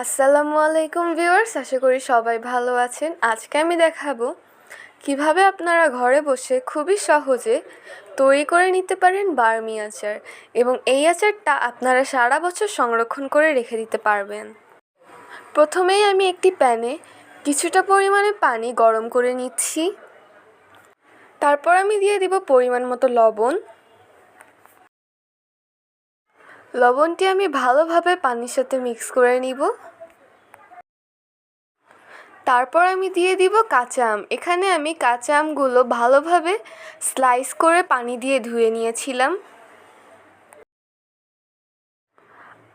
আসসালামু আলাইকুম ভিউয়ার্স, আশা করি সবাই ভালো আছেন। আজকে আমি দেখাবো কীভাবে আপনারা ঘরে বসে খুবই সহজে তৈরি করে নিতে পারেন বার্মি আচার এবং এই আচারটা আপনারা সারা বছর সংরক্ষণ করে রেখে দিতে পারবেন। প্রথমেই আমি একটি প্যানে কিছুটা পরিমাণে পানি গরম করে নিচ্ছি। তারপর আমি দিয়ে দিব পরিমাণ মতো লবণ। লবণটি আমি ভালোভাবে পানির সাথে মিক্স করে নিব। তারপর আমি দিয়ে দিব কাঁচা আম। এখানে আমি কাঁচা আমগুলো ভালোভাবে স্লাইস করে পানি দিয়ে ধুয়ে নিয়েছিলাম।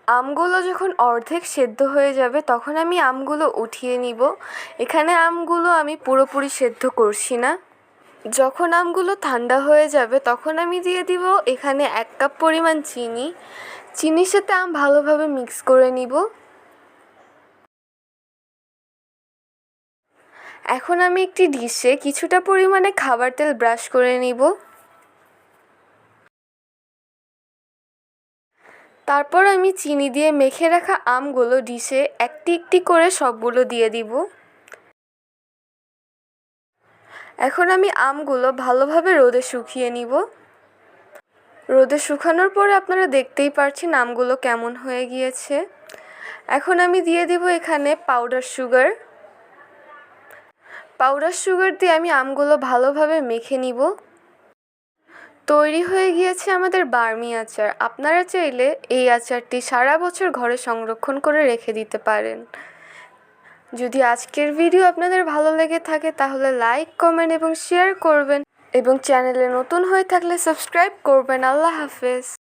আমগুলো যখন অর্ধেক সেদ্ধ হয়ে যাবে তখন আমি আমগুলো উঠিয়ে নিব। এখানে আমগুলো আমি পুরোপুরি সেদ্ধ করছি না। যখন আমগুলো ঠান্ডা হয়ে যাবে, তখন আমি দিয়ে দিব এখানে এক কাপ পরিমাণ চিনি। চিনির সাথে আম ভালোভাবে মিক্স করে নিব। এখন আমি একটি ডিশে কিছুটা পরিমাণে খাবার তেল ব্রাশ করে নিব। তারপর আমি চিনি দিয়ে মেখে রাখা আমগুলো ডিশে একটি একটি করে সবগুলো দিয়ে দিব। এখন আমি আমগুলো ভালোভাবে রোদে শুকিয়ে নিব। রোদে শুকানোর পরে আপনারা দেখতেই পারছেন আমগুলো কেমন হয়ে গিয়েছে। এখন আমি দিয়ে দিব এখানে পাউডার সুগার পাউডার সুগার দিয়ে আমি আমগুলো ভালোভাবে মেখে নিব। তৈরি হয়ে গিয়েছে আমাদের বার্মি আচার। আপনারা চাইলে এই আচারটি সারা বছর ঘরে সংরক্ষণ করে রেখে দিতে পারেন। যদি আজকের ভিডিও আপনাদের ভালো লেগে থাকে, তাহলে লাইক কমেন্ট এবং শেয়ার করবেন এবং চ্যানেলে নতুন হয়ে থাকলে সাবস্ক্রাইব করবেন। আল্লাহ হাফেজ।